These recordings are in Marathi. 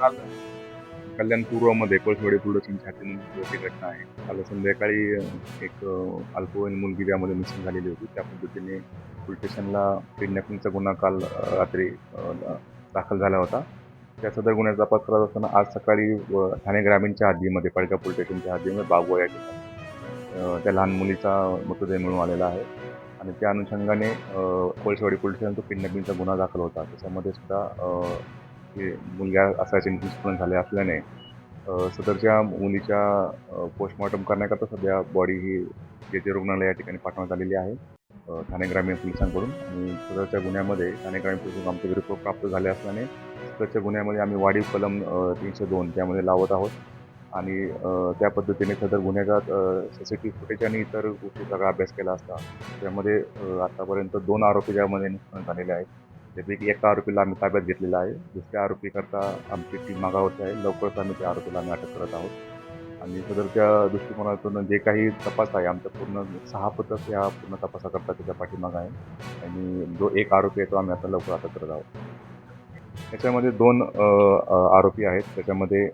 काल कल्याण पूर्वमध्ये कोळसवाडी प्रोडक्शनच्या हाती घटना आहे. काल संध्याकाळी एक अल्पवयीन मुलगी त्यामध्ये मिसिंग झालेली होती त्या पद्धतीने पोलीस स्टेशनला किडनॅपिंगचा गुन्हा काल रात्री दाखल झाला होता. त्या सदर गुन्ह्याचा तपास करत असताना आज सकाळी ठाणे ग्रामीणच्या हद्दीमध्ये पडका पोलीस स्टेशनच्या हद्दीमध्ये बागवा या ठिकाणी त्या लहान मुलीचा मृतदेह मिळून आलेला आहे. आणि त्या अनुषंगाने कोळसवाडी पोलीस स्टेशन तो किडनॅपिंगचा गुन्हा दाखल होता. त्याच्यामध्ये सुद्धा हे मुलगा असायचे निष्पन्न झाले असल्याने सदरच्या मुलीच्या पोस्टमॉर्टम करण्याकरता सध्या बॉडी ही जे जे रुग्णालय या ठिकाणी पाठवण्यात आलेली आहे ठाणे ग्रामीण पोलिसांकडून. आणि सदरच्या गुन्ह्यामध्ये ठाणे ग्रामीण पोलीस आमचे रिपोर्ट प्राप्त झाले असल्याने सदरच्या गुन्ह्यामध्ये आम्ही वाढीव कलम तीनशे दोन त्यामध्ये लावत आहोत. आणि त्या पद्धतीने सदर गुन्ह्याचा C C T V footage आणि इतर गोष्टी सगळा अभ्यास केला असता. त्यामध्ये आत्तापर्यंत आतापर्यंत दोन आरोपी ज्यामध्ये निष्पन्न झालेले आहेत. त्यापैकी एका आरोपीला आम्ही ताब्यात घेतलेला आहे. दुसऱ्या आरोपीकरता आमची टीम मागावत आहे. लवकरच आम्ही त्या आरोपीला आम्ही अटक करत आहोत. आणि सदरच्या दृष्टिकोनातून जे काही तपास आहे आमचा पूर्ण सहा पथक या पूर्ण तपासाकरता त्याच्या पाठीमाग आहे. आणि जो एक आरोपी आहे तो आम्ही आता लवकर अटक करत आहोत. त्याच्यामध्ये दोन आरोपी आहेत. त्याच्यामध्ये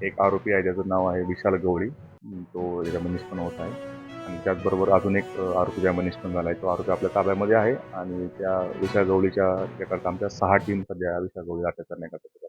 एक आरोपी आहे ज्याचं नाव आहे विशाल गवळी. तो याच्यामध्ये निष्पन्न होत आहे. आणि त्याचबरोबर अजून एक अ, आरोपी ज्यामध्ये निष्पन्न झाला आहे तो आरोपी आपल्या ताब्यामध्ये आहे आणि त्या विशाल गवळीच्या त्याकरता आमच्या सहा टीम सध्या विशाल गवळी अटक करण्याकरता